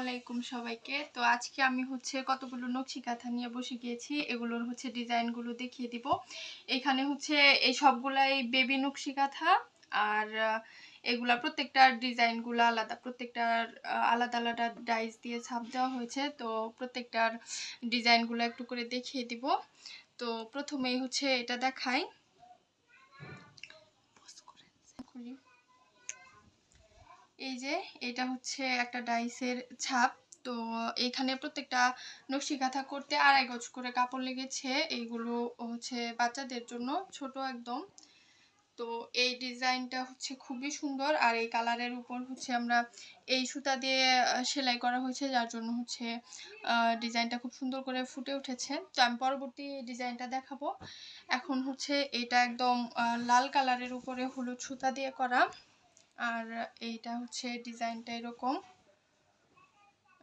আলাইকুম সবাইকে। তো আজকে আমি হচ্ছে কতগুলো নকশি কাঁথা নিয়ে বসে গিয়েছি, এগুলোর হচ্ছে ডিজাইনগুলো দেখিয়ে দিব। এখানে হচ্ছে এই সবগুলাই বেবি নকশি কাঁথা আর এগুলা প্রত্যেকটার ডিজাইনগুলো আলাদা প্রত্যেকটার আলাদা আলাদা ডাইস দিয়ে ছাপ দেওয়া হয়েছে। তো প্রত্যেকটার ডিজাইনগুলো একটু করে দেখিয়ে দিব। তো প্রথমেই হচ্ছে এটা দেখাই। এই যে, এটা হচ্ছে একটা ডাইসের ছাপ। তো এখানে প্রত্যেকটা নকশি কাঁথা করতে আড়াই গজ করে কাপড় লেগেছে। এইগুলো হচ্ছে বাচ্চাদের জন্য ছোট একদম। তো এই ডিজাইনটা হচ্ছে খুবই সুন্দর। আর এই কালারের উপর হচ্ছে আমরা এই সুতা দিয়ে সেলাই করা হয়েছে, যার জন্য হচ্ছে ডিজাইনটা খুব সুন্দর করে ফুটে উঠেছে। তো আমি পরবর্তী ডিজাইনটা দেখাবো। এখন হচ্ছে এটা একদম লাল কালারের উপরে হলুদ সুতা দিয়ে করা। আর এইটা হচ্ছে ডিজাইনটা এরকম।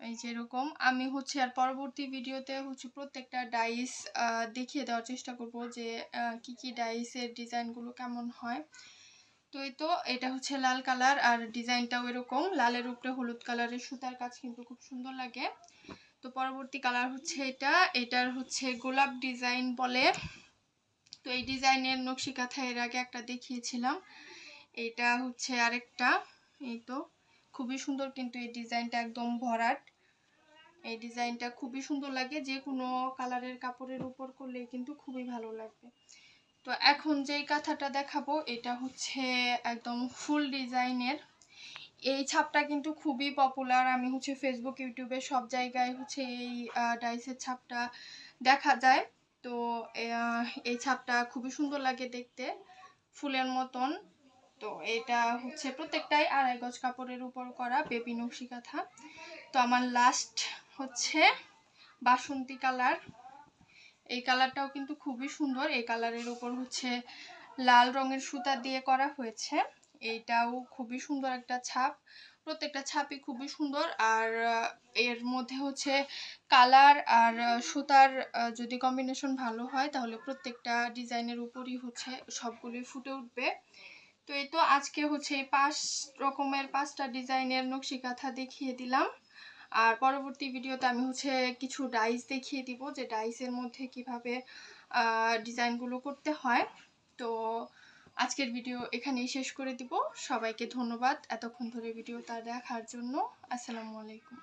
এই যে এরকম। আমি হচ্ছে আর পরবর্তী ভিডিওতে হচ্ছে প্রত্যেকটা ডাইস দেখিয়ে দেওয়ার চেষ্টা করব যে কি কি ডাইসের ডিজাইনগুলো কেমন হয়। তো এই তো, এটা হচ্ছে লাল কালার আর ডিজাইনটাও এরকম। লালের উপরে হলুদ কালারের সুতার কাজ কিন্তু খুব সুন্দর লাগে। তো পরবর্তী কালার হচ্ছে এটা। এটার হচ্ছে গোলাপ ডিজাইন বলে। তো এই ডিজাইনের নকশি কাঁথা এর আগে একটা দেখিয়েছিলাম। এটা হচ্ছে আরেকটা, এই তো। খুবই সুন্দর কিন্তু এই ডিজাইনটা একদম ভরাট। এই ডিজাইনটা খুবই সুন্দর লাগে, যে কোনো কালারের কাপড়ের উপর করলে কিন্তু খুবই ভালো লাগবে। তো এখন যেই কাঁথাটা দেখাবো, এটা হচ্ছে একদম ফুল ডিজাইনের। এই ছাপটা কিন্তু খুবই পপুলার আমি হচ্ছে ফেসবুক ইউটিউবে সব জায়গায় হচ্ছে এই ডাইসের ছাপটা দেখা যায়। তো এই ছাপটা খুবই সুন্দর লাগে দেখতে, ফুলের মতন। তো এটা হচ্ছে প্রত্যেকটাই আড়াই গজ কাপড়ের উপর করা বেবি নকশি কাঁথা তো আমার লাস্ট হচ্ছে বাসন্তী কালার। এই কালারটাও কিন্তু খুবই সুন্দর। এই কালারের উপর হচ্ছে লাল রঙের সুতা দিয়ে করা হয়েছে। এইটাও খুবই সুন্দর একটা ছাপ। প্রত্যেকটা ছাপই খুবই সুন্দর। আর এর মধ্যে হচ্ছে কালার আর সুতার যদি কম্বিনেশন ভালো হয়, তাহলে প্রত্যেকটা ডিজাইনের উপরই হচ্ছে সবগুলোই ফুটে উঠবে। তো এই তো আজকে হচ্ছে পাঁচ রকমের পাঁচটা ডিজাইনের নকশি কাঁথা দেখিয়ে দিলাম। আর পরবর্তী ভিডিওতে আমি হচ্ছে কিছু ডাইস দেখিয়ে দিব, যে ডাইসের মধ্যে কীভাবে ডিজাইনগুলো করতে হয়। তো আজকের ভিডিও এখানেই শেষ করে দিব। সবাইকে ধন্যবাদ। এতক্ষণ ধরে ভিডিওটা দেখার জন্য। আসসালামু আলাইকুম।